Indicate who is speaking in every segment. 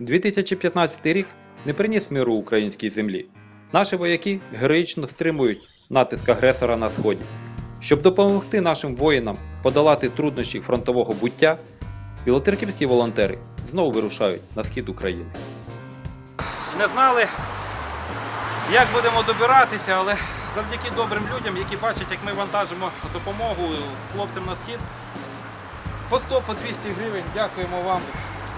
Speaker 1: 2015 рік не приніс миру українській землі. Наші вояки героїчно стримують натиск агресора на сході. Щоб допомогти нашим воїнам подолати труднощі фронтового буття, білоцерківські волонтери знову вирушають на схід України.
Speaker 2: Не знали, як будемо добиратися, але завдяки добрим людям, які бачать, як ми вантажимо допомогу хлопцям на схід. По 100, по 200 гривень. Дякуємо вам.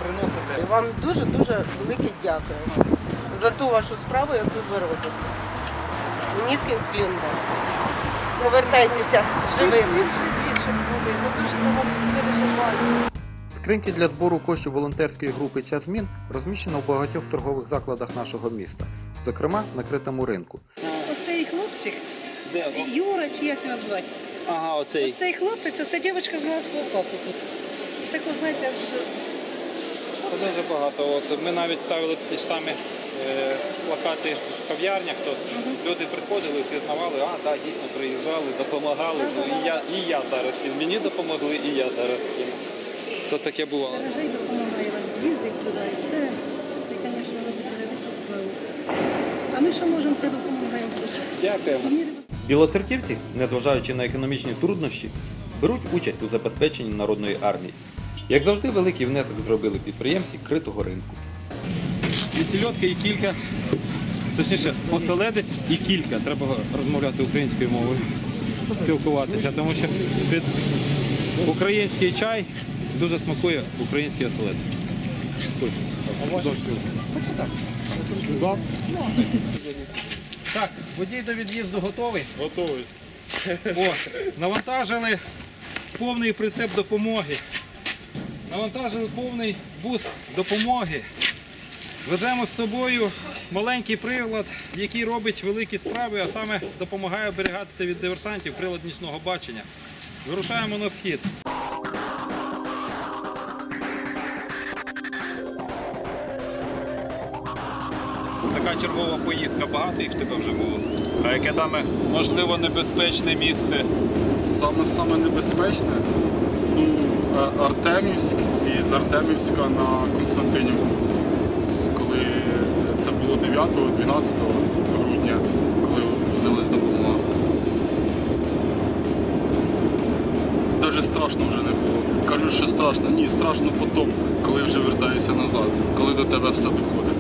Speaker 2: Приносите.
Speaker 3: Вам дуже-дуже велике дякуємо за ту вашу справу, яку ви робите. Низький вклін вам. Повертайтеся живими.
Speaker 4: живіше були. Ми дуже за вас переживаємо.
Speaker 1: Скриньки для збору коштів волонтерської групи Час змін розміщено в багатьох торгових закладах нашого міста, зокрема на критому ринку.
Speaker 4: Оцей хлопчик,
Speaker 2: Де?
Speaker 4: Юра, чи як його звати?
Speaker 2: Ага, оцей.
Speaker 4: Оцей хлопець, оця дівчинка знала свого папу тут. Так ви знаєте, аж
Speaker 2: Це дуже багато. От ми навіть ставили ті ж самі е, плакати в кав'ярнях, то люди приходили, пізнавали, а так, дійсно приїжджали, допомагали. Ну, і, я, і я зараз кину. Мені допомогли, і я зараз кину. То таке бувало.
Speaker 4: Рожай допомагає вам з'їздить туди. І це, ви, звісно, робите велику справу. А ми що можемо, те допомагаємо дуже.
Speaker 2: Дякуємо.
Speaker 1: Білоцерківці, незважаючи на економічні труднощі, беруть участь у забезпеченні народної армії. Як завжди, великий внесок зробили підприємці критого ринку.
Speaker 2: І сільотка, і кілька. Точніше, оселедець і кілька. Треба розмовляти українською мовою, спілкуватися, тому що під український чай дуже смакує український оселедець. Так, водій до від'їзду готовий? Готовий. О, навантажили повний прицеп допомоги. Навантажили повний бус допомоги. Веземо з собою маленький прилад, який робить великі справи, а саме допомагає оберігатися від диверсантів прилад нічного бачення. Вирушаємо на схід. Така чергова поїздка, багато їх в тебе вже було. А яке саме можливо небезпечне місце?
Speaker 5: Саме саме небезпечне Артемівськ і з Артемівська на Константинівку. Коли це було 9-12 грудня, коли возились допомога. Навіть страшно вже не було. Кажуть, що страшно. Ні, страшно потім, коли вже вертаєшся назад, коли до тебе все доходить.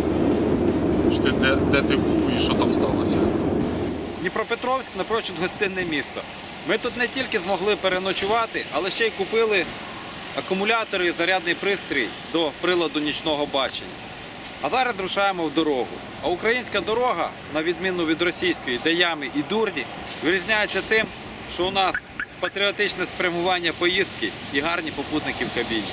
Speaker 5: Ти, де, де ти був і що там сталося.
Speaker 2: Дніпропетровськ напрочуд гостинне місто. Ми тут не тільки змогли переночувати, але ще й купили акумулятори і зарядний пристрій до приладу нічного бачення. А зараз рушаємо в дорогу. А українська дорога, на відміну від російської, де ями і дурні, вирізняється тим, що у нас патріотичне спрямування поїздки і гарні попутники в кабіні.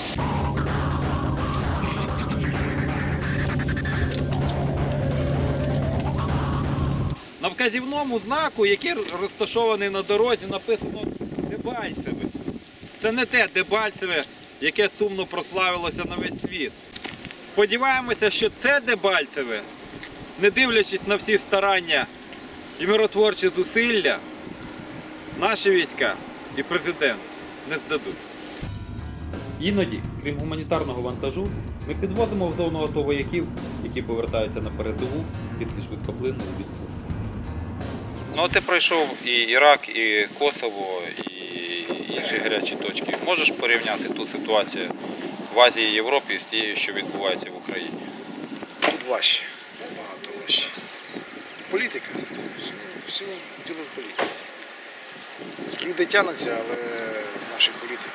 Speaker 2: На вказівному знаку, який розташований на дорозі, написано Дебальцеве. Це не те Дебальцеве, яке сумно прославилося на весь світ. Сподіваємося, що це Дебальцеве, не дивлячись на всі старання і миротворчі зусилля, наші війська і президент не здадуть.
Speaker 1: Іноді, крім гуманітарного вантажу, ми підвозимо в зону АТО вояків, які повертаються на передову після швидкоплинної відпустки.
Speaker 2: Ну, ти пройшов і Ірак, і Косово, і інші гарячі точки. Можеш порівняти ту ситуацію в Азії і Європі з тією, що відбувається в Україні?
Speaker 6: Тут важче, набагато важче. Політика. Все, діло в політиці. З Люди тянуться, але наші політики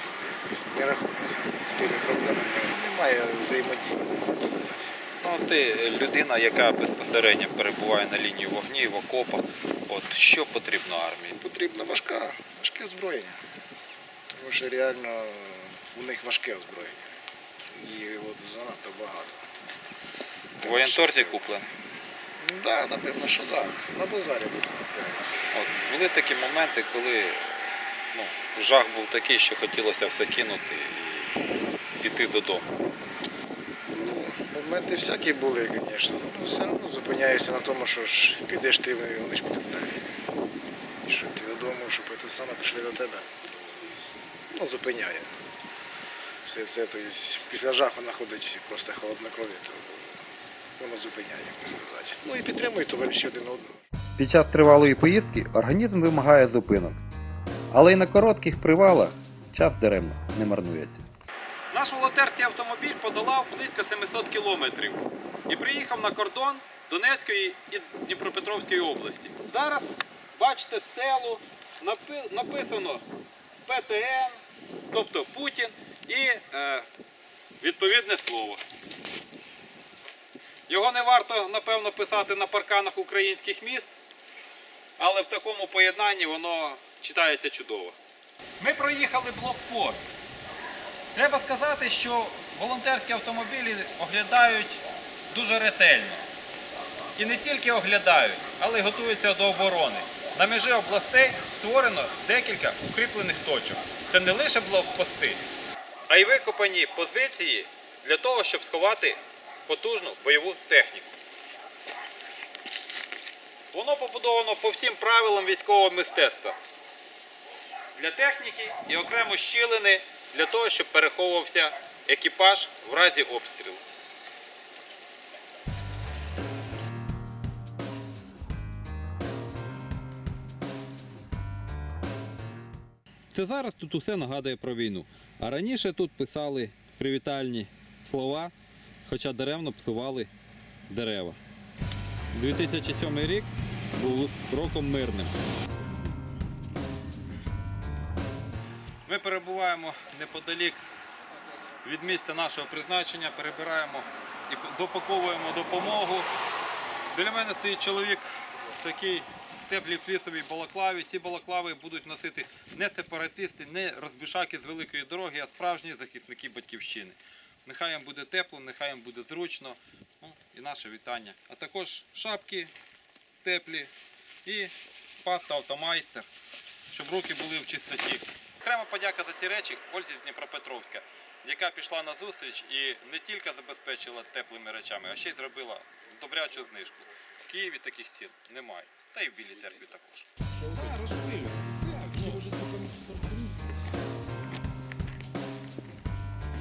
Speaker 6: якось не рахуються з тими проблемами. Немає взаємодії, можна сказати.
Speaker 2: Ну, ти людина, яка безпосередньо перебуває на лінії вогні, в окопах. От що потрібно армії?
Speaker 6: Потрібно важка, важке озброєння. Тому що реально у них важке озброєння. І от занадто багато.
Speaker 2: Воєнторзі куплений.
Speaker 6: Ну так, да, напевно, що так. На базарі десь купляють.
Speaker 2: От були такі моменти, коли ну, жах був такий, що хотілося все кинути і піти додому.
Speaker 6: Ну, моменти всякі були, звісно. Ну, все одно зупиняєшся на тому, що ж підеш ти, вони ж підуть далі. І Щоб ти додому, щоб це саме прийшли до тебе, ну, зупиняє. все це, тобто, після жаху знаходить просто холоднокров'я, то воно зупиняє, як би сказати. Ну і підтримує товариші один одного.
Speaker 1: Під час тривалої поїздки організм вимагає зупинок. Але й на коротких привалах час даремно не марнується.
Speaker 2: Наш волонтерський автомобіль подолав близько 700 кілометрів і приїхав на кордон Донецької і Дніпропетровської області. Зараз бачите стелу, написано ПТН, тобто Путін і е, відповідне слово. Його не варто, напевно, писати на парканах українських міст, але в такому поєднанні воно читається чудово. Ми проїхали блокпост. Треба сказати, що волонтерські автомобілі оглядають дуже ретельно. І не тільки оглядають, але й готуються до оборони. На межі областей створено декілька укріплених точок. Це не лише блокпости, а й викопані позиції для того, щоб сховати потужну бойову техніку. Воно побудовано по всім правилам військового мистецтва для техніки і окремо щілини для того, щоб переховувався екіпаж в разі обстрілу. Це зараз тут усе нагадує про війну. А раніше тут писали привітальні слова, хоча даремно псували дерева. 2007 рік був роком мирним. Ми перебуваємо неподалік від місця нашого призначення, перебираємо і допаковуємо допомогу. Біля мене стоїть чоловік в такій теплій флісовій балаклаві. Ці балаклави будуть носити не сепаратисти, не розбишаки з великої дороги, а справжні захисники батьківщини. Нехай їм буде тепло, нехай їм буде зручно. Ну, і наше вітання. А також шапки теплі і паста автомайстер, щоб руки були в чистоті. Окрема подяка за ці речі Ользі з Дніпропетровська, яка пішла на зустріч і не тільки забезпечила теплими речами, а ще й зробила добрячу знижку. Києві таких цін немає. Та й в Білій церкві також.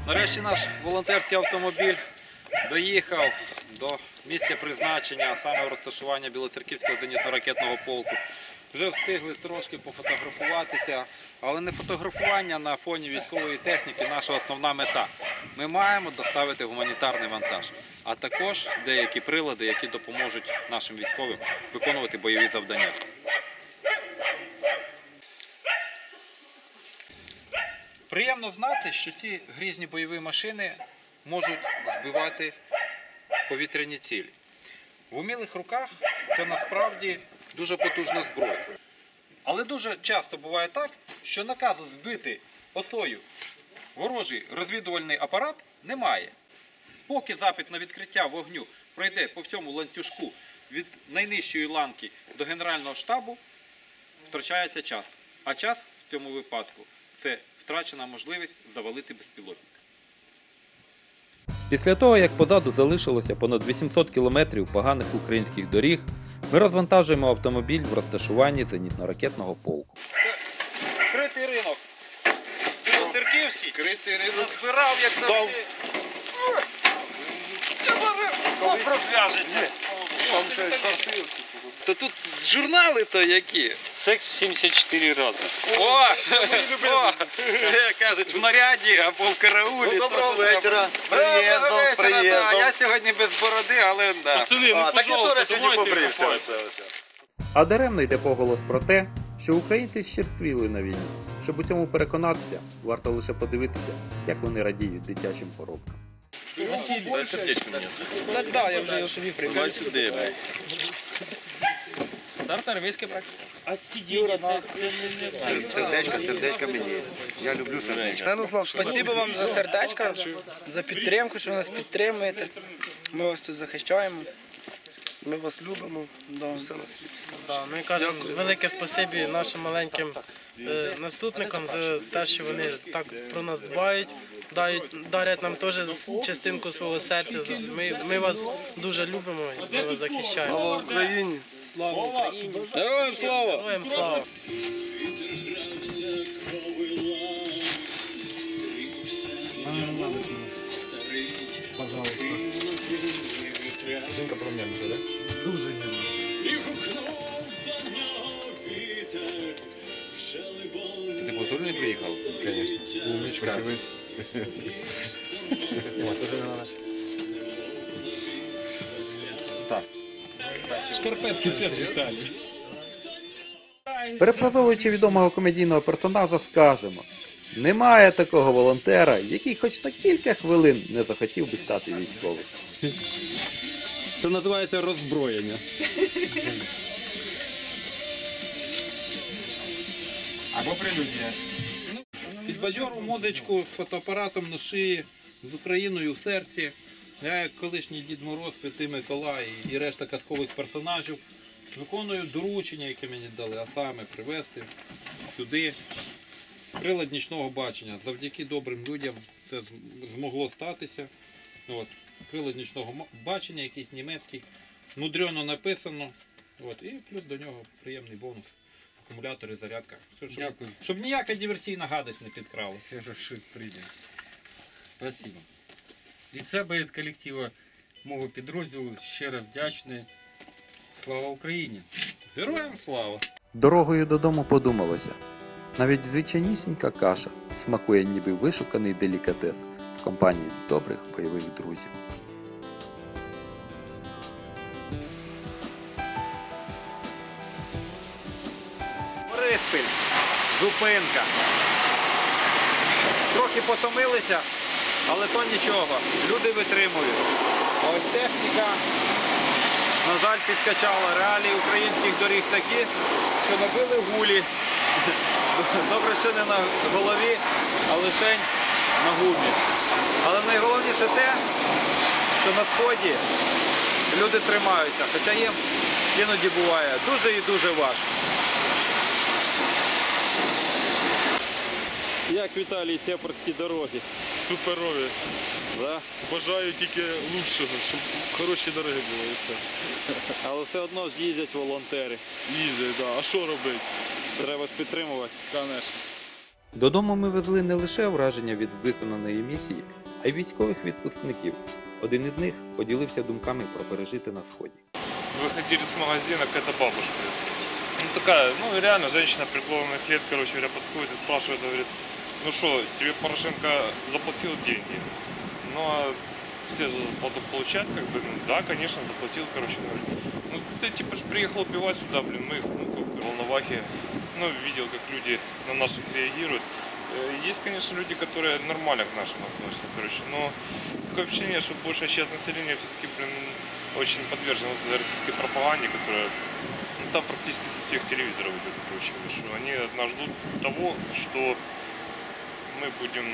Speaker 2: Нарешті наш волонтерський автомобіль доїхав до місця призначення, саме розташування Білоцерківського зенітно-ракетного полку. Вже встигли трошки пофотографуватися, але не фотографування на фоні військової техніки наша основна мета. Ми маємо доставити гуманітарний вантаж, а також деякі прилади, які допоможуть нашим військовим виконувати бойові завдання. Приємно знати, що ці грізні бойові машини можуть збивати повітряні цілі. В умілих руках це насправді дуже потужна зброя. Але дуже часто буває так, що наказу збити осою ворожий розвідувальний апарат немає. Поки запит на відкриття вогню пройде по всьому ланцюжку від найнижчої ланки до Генерального штабу, втрачається час. А час в цьому випадку це втрачена можливість завалити безпілотник.
Speaker 1: Після того, як позаду залишилося понад 800 кілометрів поганих українських доріг, ми розвантажуємо автомобіль в розташуванні зенітно-ракетного полку.
Speaker 2: Критий ринок. Білоцерківський.
Speaker 6: Критий ринок.
Speaker 2: Збирав, як завжди. Та тут журнали то які.
Speaker 7: Секс 74 рази.
Speaker 2: О! О! Як Кажуть, в наряді або в караулі.
Speaker 6: Ну, доброго
Speaker 2: то, що
Speaker 6: вечора. З
Speaker 2: Доброго
Speaker 6: приїздом, з
Speaker 2: вечора, да. Я сьогодні без бороди, але да.
Speaker 7: Пацани, ну,
Speaker 6: А, так я
Speaker 7: пожалуйста,
Speaker 6: теж сьогодні
Speaker 7: давайте
Speaker 6: побрився.
Speaker 7: копайте.
Speaker 6: Оце, оце.
Speaker 1: А даремно йде поголос про те, що українці щирствіли на війні. Щоб у цьому переконатися, варто лише подивитися, як вони радіють дитячим поробкам.
Speaker 7: Дай сердечко мені це.
Speaker 8: Та да, я вже його собі
Speaker 7: Давай сюди, блядь.
Speaker 8: Армійська практика.
Speaker 7: А сидіння, це, це не, не
Speaker 6: Сердечко, сердечко мені. Я люблю сердечко. Я не знав, що
Speaker 8: Спасибо вам за сердечко, за підтримку, що ви нас підтримуєте. Ми вас тут захищаємо.
Speaker 9: Ми вас любимо.
Speaker 8: Да.
Speaker 9: Все на світі.
Speaker 8: Да, ми кажемо велике спасибі нашим маленьким е, наступникам за те, що вони так про нас дбають, дають, дарять нам теж з- частинку свого серця. Ми, ми вас дуже любимо і ми вас захищаємо.
Speaker 9: Слава Україні!
Speaker 8: Слава Україні!
Speaker 2: Героям слава!
Speaker 8: Героям слава!
Speaker 5: Пожалуйста. Жінка проблемна, так? Дуже
Speaker 2: Ти по туру не приїхав?
Speaker 5: Звісно. Умничка. Не. Так.
Speaker 2: Шкарпетки теж віталі.
Speaker 1: Перефразовуючи відомого комедійного персонажа, скажемо: немає такого волонтера, який хоч на кілька хвилин не захотів би стати військовим.
Speaker 2: Це називається роззброєння.
Speaker 5: Або прелюдія.
Speaker 2: Під бадьору музичку з фотоапаратом на шиї, з Україною в серці. Я, як колишній Дід Мороз, Святий Миколай і решта казкових персонажів, виконую доручення, яке мені дали, а саме привезти сюди прилад нічного бачення. Завдяки добрим людям це змогло статися. От. Прилад нічного бачення, якийсь німецький, мудрено написано. От. І плюс до нього приємний бонус. Акумулятори, зарядка. Щоб,
Speaker 7: Дякую.
Speaker 2: щоб ніяка диверсійна гадость не підкралася.
Speaker 7: Все хорошо, прийде. Спасибо. Від себе від колективу мого підрозділу щиро вдячний. Слава Україні!
Speaker 2: Героям слава!
Speaker 1: Дорогою додому подумалося. Навіть звичайнісінька каша смакує ніби вишуканий делікатес в компанії добрих бойових друзів.
Speaker 2: Зупинка. Трохи потомилися, але то нічого. Люди витримують. Ось техніка, на жаль, підкачала. Реалії українських доріг такі, що набили гулі. Добре, що не на голові, а лише на гумі. Але найголовніше те, що на сході люди тримаються, хоча їм іноді буває дуже і дуже важко. Як Віталій сепарські дороги?
Speaker 5: Суперові.
Speaker 2: Да?
Speaker 5: Бажаю тільки лучшого, щоб хороші дороги були і все.
Speaker 2: Але все одно ж їздять волонтери.
Speaker 5: Їздять, да. А що робити?
Speaker 2: Треба ж підтримувати.
Speaker 5: Звісно.
Speaker 1: Додому ми везли не лише враження від виконаної місії, а й військових відпускників. Один із них поділився думками про пережити на сході.
Speaker 10: выходили с магазина, какая-то бабушка. Ну такая, ну реально женщина преклонных лет, короче говоря, подходит и спрашивает, говорит, ну что, тебе Порошенко заплатил деньги? Ну а все потом получают, как бы, ну да, конечно, заплатил, короче, говорит. Ну ты типа ж приехал убивать сюда, блин, мы их, ну как волновахи, ну видел, как люди на наших реагируют. Э, Есть, конечно, люди, которые нормально к нашим относятся, короче, но такое ощущение, что большая часть населения все-таки, блин, очень подвержена вот российской пропаганде, которая ну, там практически со всех телевизоров идет, короче, что они от ждут того, что мы будем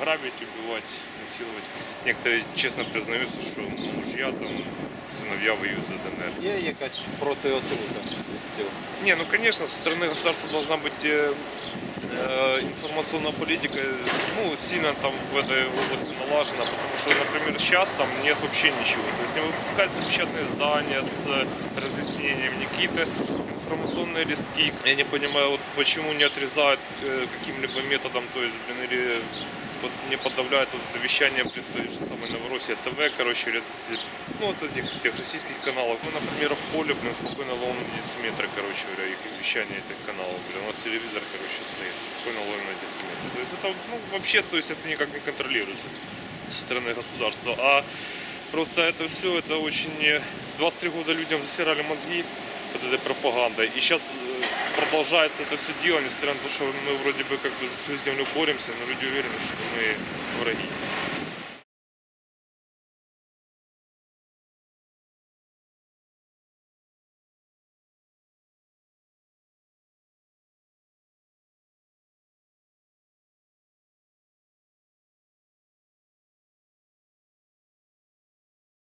Speaker 10: грабить, убивать, насиловать. Некоторые честно признаются, что мужья там, сыновья воюют за ДНР.
Speaker 2: Є якась протиотрута цього.
Speaker 10: Не, ну конечно, со стороны государства должна быть э, э, информационная политика, ну, сильно там в этой области налажена, потому что, например, сейчас там нет вообще ничего. То есть не выпускаются печатные издания с э, разъяснениями, не какие-то информационные листки. Я не понимаю, вот почему не отрезают э, каким-либо методом, то есть, блин, или вот не подавляют вот вещание, блин, той же самой Новороссия ТВ, короче, или ну, вот этих всех российских каналов. Ну, например, в поле, блин, спокойно ловим на дециметры, короче говоря, их вещание этих каналов, блин. У нас телевизор, короче, стоит, спокойно ловим на дециметры. То есть это, ну, вообще, то есть это никак не контролируется со стороны государства. А просто это все, это очень... э, 23 года людям засирали мозги вот этой пропагандой. И сейчас продолжается это все дело, несмотря на то, что мы вроде бы как бы за свою землю боремся, но люди уверены, что мы враги.